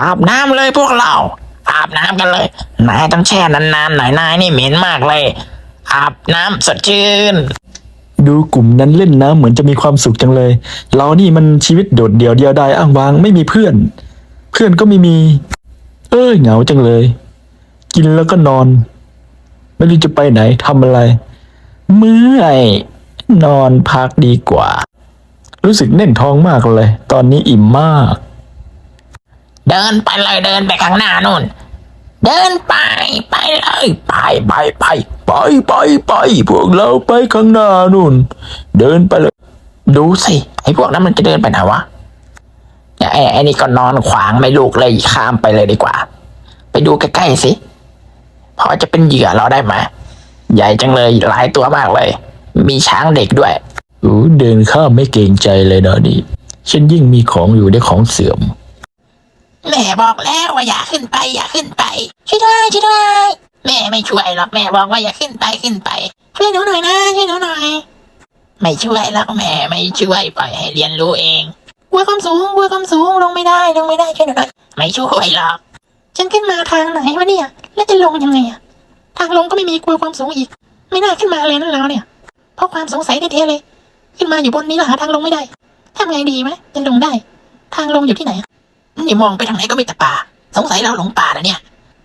อาบน้ำเลยพวกเรา อาบน้ำกันเลย นายต้องแช่นานๆหน่อยนายนี่เหม็นมากเลย อาบน้ำสดชื่น ดูกลุ่มนั้นเล่นน้ำเหมือนจะมีความสุขจังเลย เรานี่มันชีวิตโดดเดี่ยวเดียวดายอ้างว้างไม่มีเพื่อน เพื่อนก็ไม่มี เอ้ยเหงาจังเลย กินแล้วก็นอน ไม่รู้จะไปไหนทำอะไร เมื่อยนอนพักดีกว่า รู้สึกแน่นท้องมากเลย ตอนนี้อิ่มมาก เดินไปเลยเดินไปข้างหน้านู่น เดินไปไปเลยไปไปไปไปไปไปพวกเราไปข้างหน้านู่น เดินไปเลย ดูสิไอ้พวกนั้นมันจะเดินไปไหนวะไอ้ไอ้นี่ก็นอนขวางไม่ลูกเลยข้ามไปเลยดีกว่า ไปดูใกล้ๆสิพอจะเป็นเหยื่อเราได้ไหมใหญ่จังเลยหลายตัวมากเลย มีช้างเด็กด้วยอู้เดินข้ามไม่เกรงใจเลยเนะนี่ฉันยิ่งมีของอยู่ได้ของเสื่อม แม่บอกแล้วว่าอย่าขึ้นไปอย่าขึ้นไป ช่วยด้วยช่วยด้วย แม่ไม่ช่วยหรอกแม่บอกว่าอย่าขึ้นไปขึ้นไป ช่วยหนูหน่อยนะช่วยหนูหน่อย ไม่ช่วยแล้วแม่ไม่ช่วยปล่อยให้เรียนรู้เองกลัวความสูงกลัวความสูงลงไม่ได้ลงไม่ได้ช่วยหนูหน่อยไม่ช่วยหรอกฉันขึ้นมาทางไหนวะเนี่ยแล้วจะลงยังไงอะทางลงก็ไม่มีกลัวความสูงอีก ไม่น่าขึ้นมาเลยนั่นแล้วเนี่ย เพราะความสงสัยแท้เลย ขึ้นมาอยู่บนนี้แล้วหาทางลงไม่ได้ทำไงดีไหมจะลงได้ ทางลงอยู่ที่ไหน นี่มองไปทางไหนก็มีแต่ป่า สงสัยเราหลงป่าแล้วเนี่ย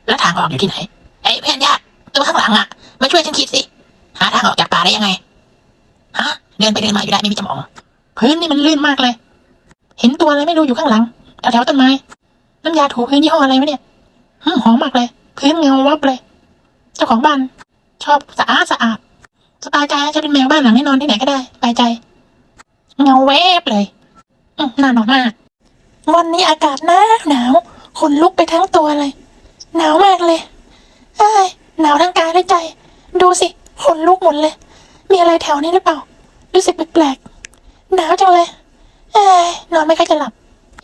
แล้วทางออกอยู่ที่ไหน ไอ้เพื่อนยากตัวข้างหลังอะ มาช่วยฉันคิดสิ หาทางออกจากป่าได้ยังไง ฮะ เดินไปเดินมาอยู่ได้ไม่มีจมอง พื้นนี่มันลื่นมากเลย เห็นตัวอะไรไม่รู้อยู่ข้างหลังแถวๆต้นไม้ น้ำยาถูพื้นยี่ห้ออะไรวะเนี่ยหึหอมมากเลย พื้นเงาวับเลย เจ้าของบ้าน ชอบสะอาดสะอาดสบายใจจะเป็นแมวบ้านหลังให้นอนที่ไหนก็ได้สบายใจ เงาแวบเลยน่านอนมาก วันนี้อากาศหนาวหนาวขนลุกไปทั้งตัวเลย หนาวมากเลยเอ้หนาวทั้งกายและใจ ดูสิขนลุกหมดเลย มีอะไรแถวนี้หรือเปล่า รู้สึกแปลกๆหนาวจังเลยเอ้นอนไม่ค่อยจะหลับ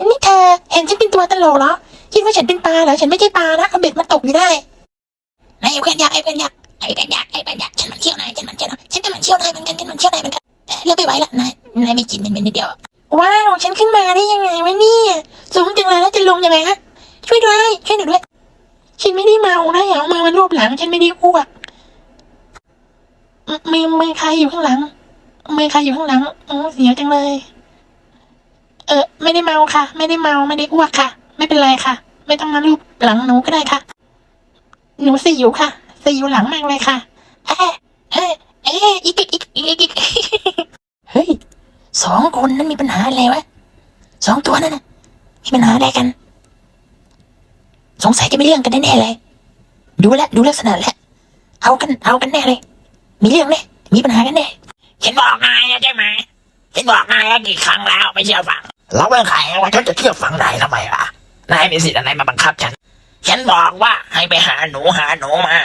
นี่เธอเห็นฉันเป็นตัวตลกเหรอคิดว่าฉันเป็นปลาเหรอฉันไม่ใช่ปลานะเอาเบ็ดมาตกอยู่ได้ไอ้เพื่อนยักไอ้เพื่อนยักไอ้เพื่อนยักไอ้เพื่อนยักฉันมันเที่ยวนายฉันมันเที่ยวนายฉันก็มันเที่ยวนายเหมือนกันฉันมันเที่ยวนายเหมือนกันเอ้ยเลือกไม่ไหวละนายนายไม่กินเป็นนิดเดียว ว้าวฉันขึ้นมาได้ยังไงวะเนี่ยสูงจังเลยแล้วจะลงยังไงฮะช่วยด้วยช่วยหนูด้วยฉันไม่ได้เมานะอย่าเอามามันรวบหลังฉันไม่ได้อ้วกมือมือใครอยู่ข้างหลังมือใครอยู่ข้างหลังโอ้เสียวจังเลย เออ ไม่ได้เมาค่ะ ไม่ได้เมาไม่ได้อ้วกค่ะ ไม่เป็นไรค่ะ ไม่ต้องมารูปหลังหนูก็ได้ค่ะ หนูสิวค่ะสิวหลังมากเลยค่ะเอ๊ะเอ๊ะเอ๊ะอีกอีกอีกอีกอีกเฮ้ย สองคนนั้นมีปัญหาอะไรวะสองตัวนั่นน่ะมีปัญหาอะไรกัน สงสัยจะมีเรื่องกันแน่ๆเลย ดูแลดูลักษณะแล้วเอากันเอากันแน่เลย มีเรื่องแน่มีปัญหากันแน่ฉันบอกนายใช่ไหมฉันบอกนายแล้วกี่ครั้งแล้วไม่เชื่อฟังเราเป็นใครว่าฉันจะเชื่อฟังนายทำไมล่ะนายมีสิทธิ์อะไรมาบังคับฉัน ฉันบอกว่าให้ไปหาหนูหาหนูมา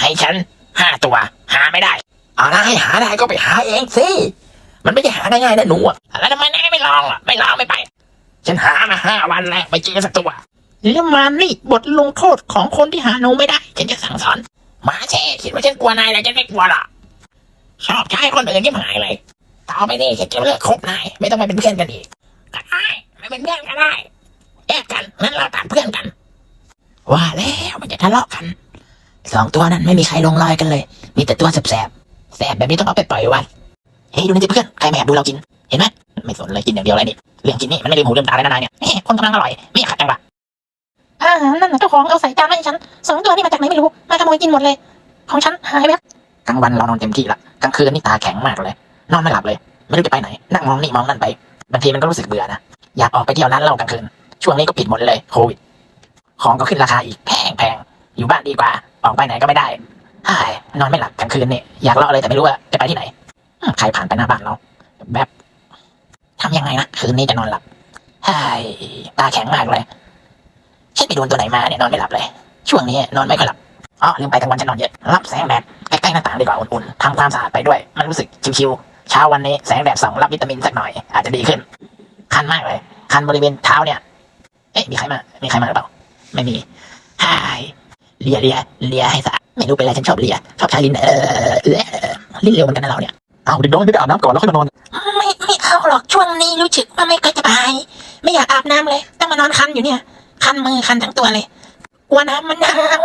ให้ฉันห้าตัว หาไม่ได้เอาละให้หาได้ก็ไปหาเองสิ มันไม่ใช่หาง่ายๆนะหนูอะแล้วทำไมนายไม่ลองอะไม่ลองไม่ไป ฉันหามาห้าวันแล้วไม่เจอสักตัวแล้วมันนี่บทลงโทษของคนที่หาหนูไม่ได้ ฉันจะสั่งสอนหมาแช่คิดว่าฉันกลัวนายแล้วฉันไม่กลัวหรอกชอบใช้คนอื่นยิ่หายเลยต่อไปนี่ฉันจะเลิกคบนายไม่ต้องมาเป็นเพื่อนกันอีกก็ได้ไม่เป็นเพื่อนก็ได้แยกกันงั้นเราตัดเพื่อนกัน ว่าแล้วมันจะทะเลาะกันสองตัวนั้นไม่มีใครลงรอยกันเลย มีแต่ตัวแสบแสบแบบนี้ต้องเอาไปปล่อยวัด เฮ้ยดูนี่สิเพื่อนใครมาแอบดูเรากิน เห็นไหมไม่สนเลยกินอย่างเดียวเลยนี่เรื่องกินนี่มันไม่ลืมหูลืมตาเลยนะนายเนี่ยคนกำลังอร่อยไม่ขัดจังวะอาหารนั่นนะเจ้าของเอาใส่จานมาให้ฉันสองตัวนี่มาจากไหนไม่รู้มาขโมยกินหมดเลย ของฉันหายไปกลางวันเรานอนเต็มที่ละกลางคืนนี่ตาแข็งมากเลย นอนไม่หลับเลย ไม่รู้จะไปไหน นั่งมองนี่มองนั่นไปบางทีมันก็รู้สึกเบื่อนะอยากออกไปเที่ยวร้านเหล้ากลางคืน ช่วงนี้ก็ปิดหมดเลยโควิดของก็ขึ้นราคาอีกแพงแพงอยู่บ้านดีกว่า ออกไปไหนก็ไม่ได้ไอ้นอนไม่หลับกลางคืนนี่อยากเลาะเลยแต่ไม่รู้ว่าจะไปที่ไหน ใครผ่านไปหน้าบ้านเรา แบบทำยังไงนะคืนนี้จะนอนหลับไอ้ตาแข็งมากเลยฉันไปโดนตัวไหนมาเนี่ยนอนไม่หลับเลย ช่วงนี้นอนไม่ค่อยหลับอ๋อลืมไปกลางวันฉันนอนเยอะรับแสงแดดใกล้ๆหน้าต่างดีกว่าอุ่นๆทำความสะอาดไปด้วย มันรู้สึกชิวๆเช้าวันนี้แสงแดดส่องรับวิตามินสักหน่อยอาจจะดีขึ้น คันมากเลย คันบริเวณเท้าเนี่ย เอ๊ะมีใครมา มีใครมาหรือเปล่า ไม่มีหายเลียเลียเลียให้สะอาดไม่รู้เป็นไรฉันชอบเลียชอบใช้ลิ้นเออเออลิ้นเร็วเหมือนกันนะเราเนี่ย อาเด็กน้อยไม่ได้อาบน้ำก่อนแล้วค่อยมานอน ไม่ไม่เอาหรอกช่วงนี้รู้สึกว่าไม่ค่อยสบาย ไม่อยากอาบน้ำเลยต้องมานอนคันอยู่เนี่ย คันมือคันทั้งตัวเลยกลัวน้ำมันหนาว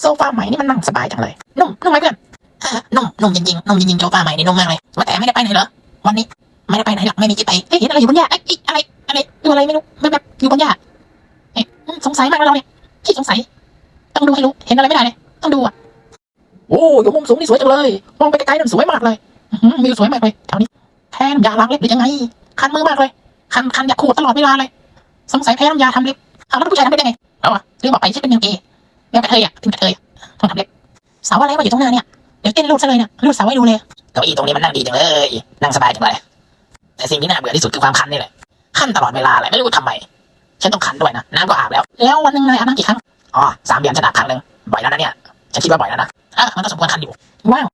โซฟาใหม่นี่มันนั่งสบายจังเลยนุ่มนุ่มไหมเพื่อนเออนุ่มนุ่มจริงๆนุ่มจริงๆโซฟาใหม่นี่นุ่มมากเลยว่าแต่ไม่ได้ไปไหนเหรอวันนี้ไม่ได้ไปไหนหรอกไม่มีที่ไปเอ้ยเห็นอะไรอยู่บนหญ้าเอ้ยเอ้ยอะไรอะไรดูอะไรไม่รู้แบบแบบอยู่บนหญ้าเอ๊ะอืมสงสัยมากนะเราเนี่ยขี้สงสัย ต้องดูให้รู้เห็นอะไรไม่ได้เลยต้องดูอะโอ้อยู่มุมสูงนี่สวยจังเลย มองไปไกลๆนั่นสวยมากเลยอื้อหือ วิวสวยมากเลยแถวนี้แพ้น้ำยาล้างเล็บหรือยังไง คันมือมากเลย คันคันอยากขูดตลอดเวลาเลย สงสัยแพ้น้ำยาทำเล็บเอาแล้วผู้ชายทำเล็บได้ไงเอาอะลืมบอกไปใช่เป็นแมวเกย์แมวกระเทยอะเป็นกระเทยอะต้องทำเล็บสาวอะไรมาอยู่ตรงหน้าเนี่ยเดี๋ยวเต้นรูดซะเลยเนี่ยรูดสาวให้ดูเลยเก้าอี้ตรงนี้มันนั่งดีจังเลย นั่งสบายจังเลยแต่สิ่งที่น่าเบื่อที่สุดคือความคันนี่แหละคันตลอดเวลาเลยไม่รู้ทำไมฉันต้องคันด้วยนะน้ำก็อาบแล้ว แล้ววันหนึ่งนายอาบน้ำกี่ครั้งอ๋อสามเดือนฉันอาบครั้งหนึ่งบ่อยแล้วนะเนี่ยฉันคิดว่าบ่อยแล้วนะอะมันก็สมควรคันอยู่ว้าว